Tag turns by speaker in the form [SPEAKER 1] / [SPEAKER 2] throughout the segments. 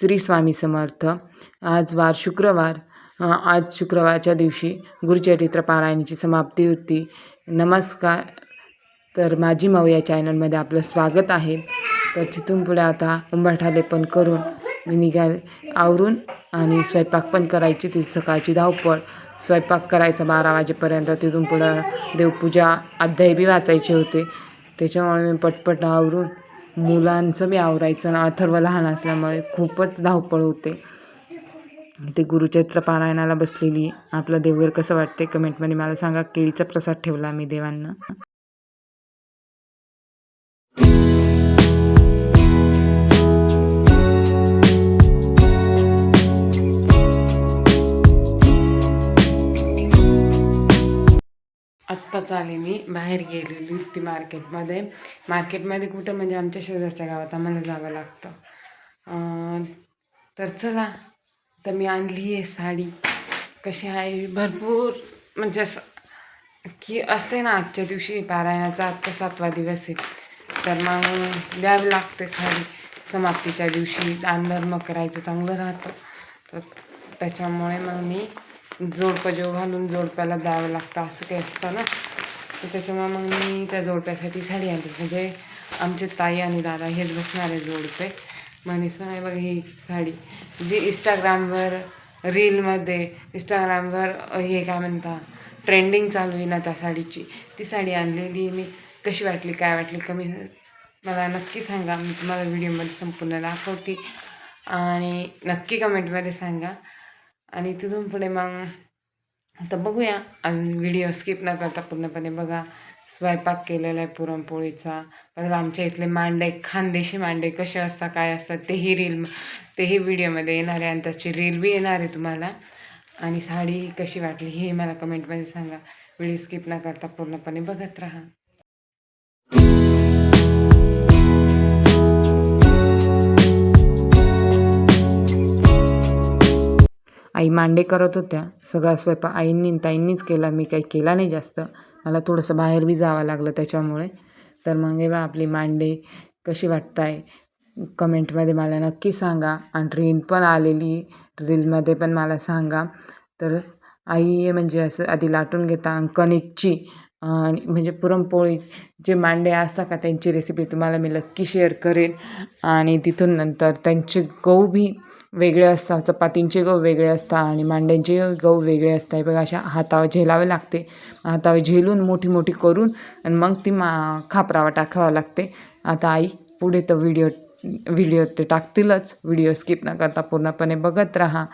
[SPEAKER 1] श्री स्वामी समर्थ. आज वार शुक्रवार. आज शुक्रवारच्या दिवशी गुरुचरित्र पारायणाची समाप्ती होती. नमस्कार. तर माझी माऊ या चॅनलमध्ये आपलं स्वागत आहे. तर तिथून पुढे आता उंबाठाले पण करून मी निघा आवरून आणि स्वयंपाक पण करायची. ती सकाळची धावपळ. स्वयंपाक करायचा बारा वाजेपर्यंत. तिथून पुढं देवपूजा अध्याय बी वाचायचे होते. त्याच्यामुळे मी पटपट आवरून मुलांचं बी आवरायचं आणि अथर्व लहान असल्यामुळे खूपच धावपळ होते. ते गुरुचरित्र पारायणाला बसलेली. आपलं देवघर कसं वाटते कमेंटमध्ये मला सांगा. केळीचा प्रसाद ठेवला मी देवांना. आत्ताच आले मी. बाहेर गेलेली होती मार्केटमध्ये मार्केटमध्ये कुठं? म्हणजे आमच्या शेजारच्या गावात आम्हाला जावं लागतं. तर चला. तर मी आणली आहे साडी. कशी आहे? भरपूर. म्हणजे असं की असते ना आजच्या दिवशी पारायणाचा आजचा सातवा दिवस आहे. तर मग द्यावी लागते साडी. समाप्तीच्या दिवशी दानधर्म करायचं चांगलं राहतं. तर त्याच्यामुळे मग मी जोडपं जेव घालून जोडप्याला द्यावं लागतं. असं काही असतं ना? तर त्याच्यामुळे मग मी त्या जोडप्यासाठी साडी आणली. म्हणजे आमचे ताई आणि दादा हेच बसणारे जोडपे. मनीषा आहे बघा ही साडी. जी इंस्टाग्रामवर रीलमध्ये इंस्टाग्रामवर हे काय म्हणता ट्रेंडिंग चालू आहे ना त्या साडीची. ती साडी आणलेली मी. कशी वाटली काय वाटली कमी मला नक्की सांगा. मी तुम्हाला व्हिडिओमध्ये संपूर्ण दाखवते. आणि नक्की कमेंटमध्ये सांगा. आणि तिथून पुढे मग आता बघूया. आणि व्हिडिओ स्किप न करता पूर्णपणे बघा. स्वयंपाक केलेला आहे पुरणपोळीचा. परत आमच्या इथले मांडे खानदेशी मांडे कसे असतात काय असतात तेही रील तेही व्हिडिओमध्ये येणार आहे आणि त्याची रील बी येणार आहे तुम्हाला. आणि साडी कशी वाटली हे मला कमेंटमध्ये सांगा. व्हिडिओ स्किप न करता पूर्णपणे बघत राहा. आई मांडे करत होत्या. सगळा स्वयंपाक आईंनी ताईंनीच केला. मी काही केला नाही जास्त. मला थोडंसं बाहेर बी जावं लागलं त्याच्यामुळे. तर मग हे बा आपली मांडे कशी वाटत आहे कमेंटमध्ये मला नक्की सांगा. आणि रील पण आलेली. रीलमध्ये पण मला सांगा. तर आई म्हणजे असं आधी लाटून घेता. कणिकची आणि म्हणजे पुरणपोळी जे मांडे असतात का त्यांची रेसिपी तुम्हाला मी नक्की शेअर करेन. आणि तिथून नंतर त्यांचे गहू बी वेगळे असतात चपातींचे गहू वेगळे असतात आणि मांड्यांचे गहू वेगळे असतात. बघा अशा हातावर झेलावे लागते. हातावर झेलून मोठी मोठी करून आणि मग ती मा खापरावर टाकावं लागते. आता आई पुढे तर व्हिडिओ व्हिडिओ ते टाकतीलच. व्हिडिओ स्किप न करता पूर्णपणे बघत राहा.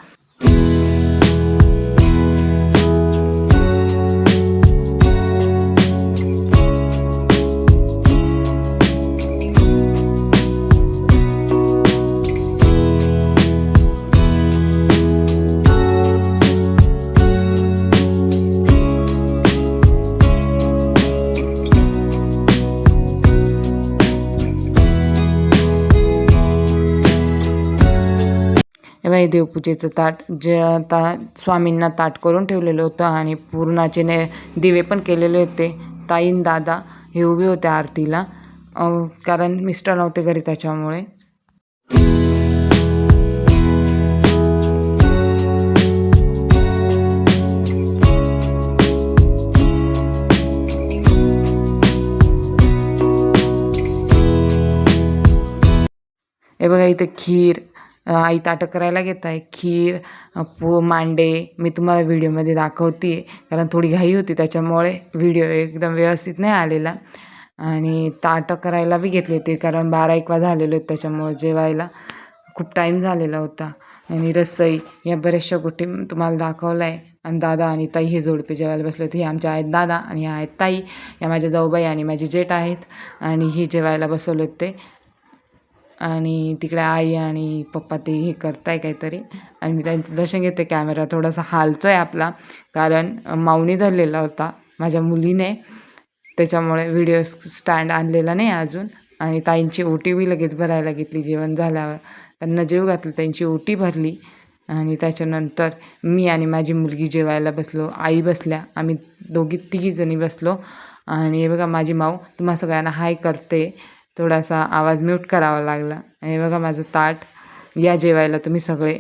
[SPEAKER 1] हे देवपूजेचं ताट जे आता स्वामींना ताट करून ठेवलेलं होतं आणि पूर्णाचे ने दिवे पण केलेले होते. ताईन दादा हे उभे होते आरतीला. कारण मिस्टर नव्हते घरी त्याच्यामुळे. हे बघा इथे खीर आई ताटं करायला घेत आहे खीर पो मांडे मी तुम्हाला व्हिडिओमध्ये दाखवते कारण थोडी घाई होती त्याच्यामुळे व्हिडिओ एकदम व्यवस्थित नाही आलेला. आणि ताटं करायला बी घेतले होते कारण बारा एक वाज झालेले होते त्याच्यामुळे जेवायला खूप टाईम झालेला होता. आणि रसई या बऱ्याचशा गोष्टी तुम्हाला दाखवला आहे आणि दादा आणि ताई हे जोडपे जेवायला बसले होते. हे आमच्या आहेत दादा आणि ह्या आहेत ताई. या माझ्या जाऊबाई आणि माझे जेठ आहेत. आणि हे जेवायला बसवले होते. आणि तिकडे आई आणि पप्पा ते हे करताय काहीतरी. आणि मी त्यांचं दर्शन घेते. कॅमेरा थोडासा हालतो आहे आपला. कारण माऊनी धरलेला होता माझ्या मुलीने. त्याच्यामुळे व्हिडिओ स्टँड आणलेला नाही अजून. आणि ताईंची ओटी बी लगेच भरायला घेतली. जेवण झाल्यावर त्यांना जेव घातलं. त्यांची ओटी भरली. आणि त्याच्यानंतर मी आणि माझी मुलगी जेवायला बसलो. आई बसल्या. आम्ही दोघी तिघीजणी बसलो. आणि हे बघा माझी माऊ तुम्हा सगळ्यांना हाय करते. थोडासा आवाज म्यूट करावा लागला. आणि बघा माझं ताट या जेवायला तुम्ही सगळे.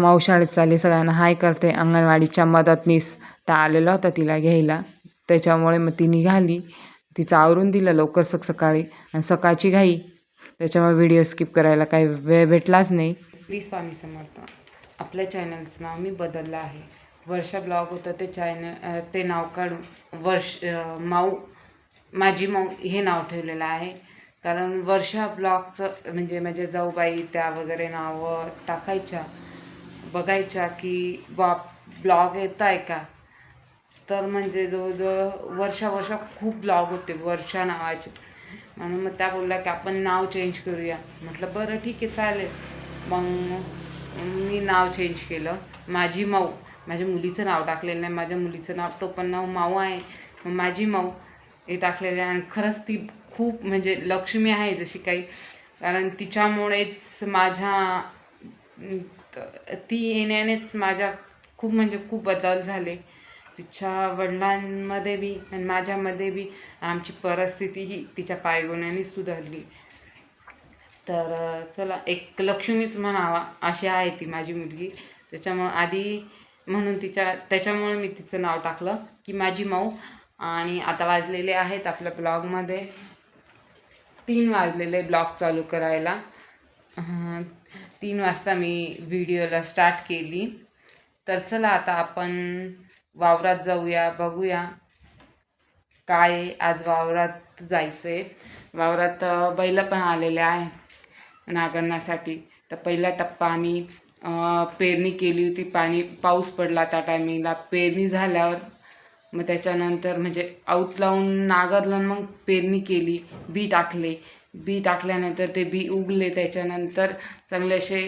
[SPEAKER 1] मावशाळेत चालली. सगळ्यांना हाय करते. अंगणवाडीच्या मदतनीस तर आलेला होता तिला घ्यायला. त्याच्यामुळे मग ती निघाली तिचं आवरून दिलं लवकर सक सकाळी. आणि सकाळची घाई त्याच्यामुळे व्हिडिओ स्किप करायला काही वेळ भेटलाच नाही. प्लीज स्वामी समर्थ आपल्या चॅनलचं नाव मी बदललं आहे. वर्षा ब्लॉग होतं ते चॅनल ते नाव काढून वर्ष माऊ माझी माऊ हे नाव ठेवलेलं आहे. कारण वर्षा ब्लॉगचं म्हणजे माझ्या जाऊबाई त्या वगैरे नावं टाकायच्या बघायच्या की बा ब्लॉग येत आहे का? तर म्हणजे जवळजवळ वर्षा वर्षा खूप ब्लॉग होते वर्षा नावाचे. म्हणून मग त्या बोलल्या की आपण नाव चेंज करूया. म्हटलं बरं ठीक आहे चालेल. मग मी नाव चेंज केलं. माझी माऊ माझ्या मुलीचं नाव टाकलेलं नाही. माझ्या मुलीचं नाव टोपण नाव माऊ आहे. मग माझी माऊ हे टाकलेलं आहे. आणि खरंच ती खूप म्हणजे लक्ष्मी आहे जशी काही. कारण तिच्यामुळेच माझ्या त- ती येण्यानेच माझ्या खूप म्हणजे खूप बदल झाले. तिच्या वडिलांमध्ये बी आणि माझ्यामध्ये बी आमची परिस्थिती ही तिच्या पायगुण्याने सुधारली. तर चला एक लक्ष्मीच म्हणावा अशी आहे ती माझी मुलगी. त्याच्यामुळं आधी म्हणून तिच्या त्याच्यामुळं मी तिचं नाव टाकलं की माझी माऊ. आणि आता वाजलेले आहेत आपल्या ब्लॉगमध्ये. तीन वाजलेले ब्लॉग चालू करायला. तीन वाजता मी व्हिडिओला स्टार्ट केली. तर चला आता आपण वावरात जाऊया बघूया काय आहे. आज वावरात जायचं आहे वावरात बैल पण आलेले आहे नागरणासाठी. तर पहिला टप्पा आम्ही पेरणी केली होती. पाणी पाऊस पडला त्या टायमिंगला. पेरणी झाल्यावर मग त्याच्यानंतर म्हणजे आऊत लावून नागरलं मग पेरणी केली. बी टाकले. बी टाकल्यानंतर ते बी उगले. त्याच्यानंतर चांगले असे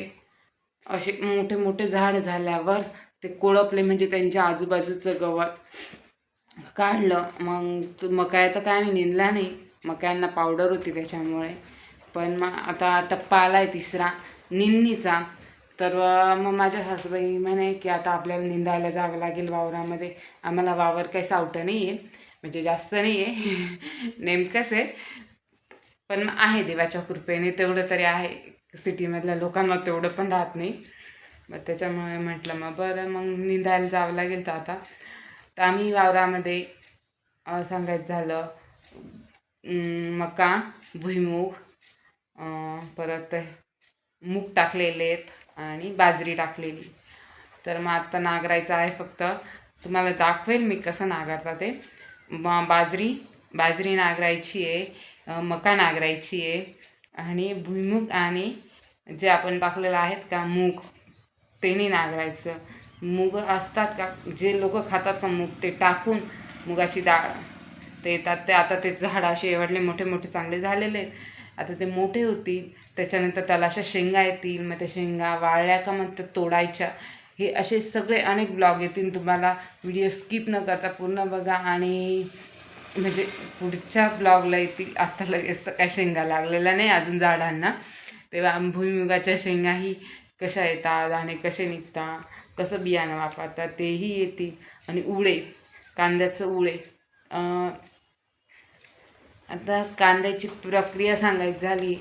[SPEAKER 1] असे मोठे मोठे झाड झाल्यावर ते कोळपले म्हणजे त्यांच्या आजूबाजूचं गवत काढलं. मग तो मकाया तर काय नाही. निंदला नाही मकायांना पावडर होती त्याच्यामुळे. पण मग आता टप्पा आला आहे तिसरा. निंदणीचा. तर मग माझ्या सासूबाई म्हणे की आता आपल्याला निंदायला जावं लागेल वावरामध्ये. आम्हाला वावर काही सावटं नाही आहे म्हणजे जास्त नाही आहे नेमकंच आहे. पण मग आहे देवाच्या कृपेने तेवढं तरी आहे. सिटीमधल्या लोकांना तेवढं पण राहत नाही. मग त्याच्यामुळे म्हटलं मग बरं मग निंदायला जावं लागेल तर आता. तर आम्ही वावरामध्ये सांगायचं झालं मका भुईमूग परत मूग टाकलेले आहेत आणि बाजरी टाकलेली. तर मग आता नागरायचं आहे फक्त. तुम्हाला दाखवेल मी कसं नागरता ते. बाजरी बाजरी नांगरायची आहे मका नांगरायची आहे आणि भुईमूग आणि जे आपण टाकलेलं आहेत का मूग ते नाही नांगरायचं. मूग असतात का जे लोक खातात का मूग ते टाकून मुगाची डाळ ते येतात. ते आता ते झाड असे एवढले मोठे मोठे चांगले झालेले आहेत. आता ते मोठे होतील त्याच्यानंतर त्याला अशा शेंगा येतील मग त्या शेंगा वाळल्या का मग त्या तोडायच्या. हे असे सगळे अनेक ब्लॉग येतील. तुम्हाला व्हिडिओ स्किप न करता पूर्ण बघा आणि म्हणजे पुढच्या ब्लॉगला येतील. आत्ता लगेच तर काय शेंगा लागलेल्या नाही अजून झाडांना. तेव्हा भुईमुगाच्या शेंगाही कशा येतात दाणे कसे निघतात कसं बियाणं वापरतात तेही येतील. आणि उळे कांद्याचं उळे. आता कांद्याची प्रक्रिया सांगायची झाली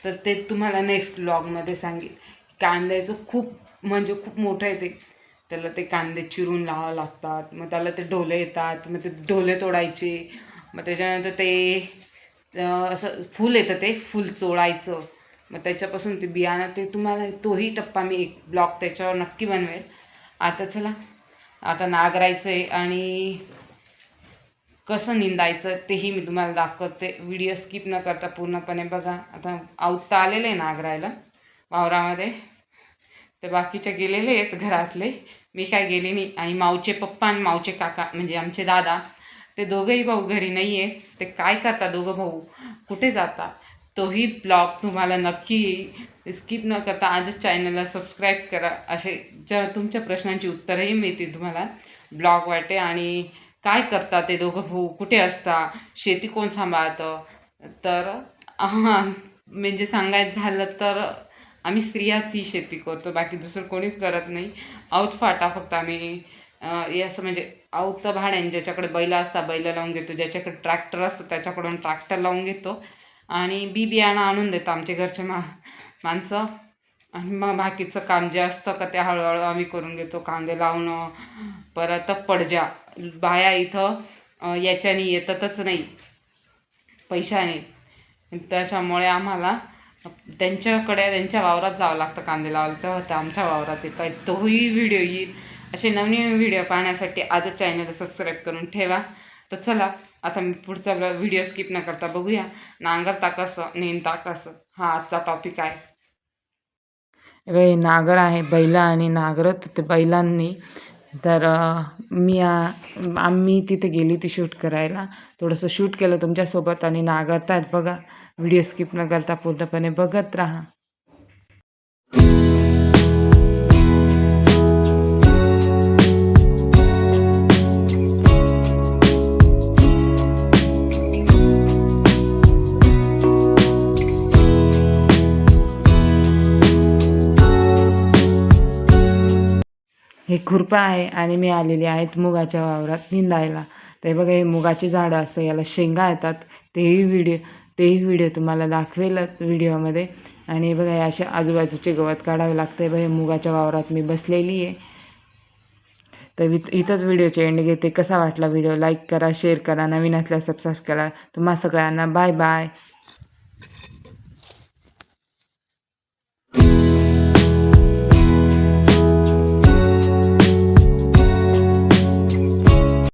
[SPEAKER 1] तर ते तुम्हाला नेक्स्ट ब्लॉगमध्ये सांगेल. कांद्याचं खूप म्हणजे खूप मोठं येते त्याला ते कांदे चिरून लावावं लागतात मग त्याला ते ढोले येतात मग ते ढोले तोडायचे मग त्याच्यानंतर ते असं फूल येतं ते फूल चोळायचं. मग त्याच्यापासून ते बियाणं ते तुम्हाला तोही टप्पा मी एक ब्लॉक त्याच्यावर नक्की बनवेल. आता चला आता नागरायचं आहे आणि कसं निंदायचं तेही मी तुम्हाला दाखवते. व्हिडिओ स्किप न करता पूर्णपणे बघा. आता आऊत आलेलं आहे नागरायला वावरामध्ये. ते बाकीचे गेलेले आहेत घरातले. मी काय गेले नाही. आणि मावचे पप्पा आणि माऊचे काका म्हणजे आमचे दादा ते दोघंही भाऊ घरी नाही आहेत ते काय करता दोघं भाऊ? कुठे जातात तोही ब्लॉग तुम्हाला नक्की स्किप न करता आजच चॅनलला सबस्क्राईब करा. असे ज्या तुमच्या प्रश्नांची उत्तरंही मिळतील तुम्हाला ब्लॉग वाटे. आणि काय करतात ते दोघं भाऊ? कुठे असता? शेती कोण सांभाळतं? तर हां म्हणजे सांगायचं झालं तर आम्ही स्त्रियाच ही शेती करतो. बाकी दुसरं कोणीच करत नाही. आऊत फाटा फक्त आम्ही हे असं म्हणजे आऊत भाड्याने ज्याच्याकडे बैल असता बैल लावून घेतो. ज्याच्याकडे ट्रॅक्टर असतं त्याच्याकडून ट्रॅक्टर लावून घेतो. आणि बी बियाणं आणून देतं आमचे घरचे मा माणसं. आणि मग बाकीचं काम जे असतं का ते हळूहळू आम्ही करून घेतो. कांदे लावणं परत पडजा बाया इथं याच्याने येतातच नाही. पैशाने. त्याच्यामुळे आम्हाला त्यांच्याकडे त्यांच्या वावरात जावं लागतं कांदे लावायला. तेव्हा ते आमच्या वावरात येतं. तोही व्हिडिओ येईल. असे नवनवीन व्हिडिओ पाहण्यासाठी आजच चॅनल सबस्क्राईब करून ठेवा. तर चला आता मी पुढचा व्हिडिओ स्किप न करता बघूया. नांगरता कसं नेमता कसं? हा आजचा टॉपिक आहे. रे नागर आहे बैल आणि नागरत ते बैलांनी. तर मी आम्ही तिथे गेली ती शूट करायला. थोडंसं शूट केलं तुमच्यासोबत आणि नागरतायत बघा. व्हिडिओ स्किप न करता पूर्णपणे बघत राहा. हे खुरपं आहे आणि मी आलेली आहेत मुगाच्या वावरात निंदायला. ते बघा हे मुगाची झाडं असतं याला शेंगा येतात. तेही व्हिडिओ तेही व्हिडिओ तुम्हाला दाखवेलच व्हिडिओमध्ये. आणि हे बघा हे असे आजूबाजूचे गवत काढावे लागतं बघा हे मुगाच्या वावरात मी बसलेली आहे. तर इथंच व्हिडिओचे एंड घेते. कसा वाटला व्हिडिओ? लाईक करा शेअर करा. नवीन असल्यास सबस्क्राईब करा. तुम्हा सगळ्यांना बाय बाय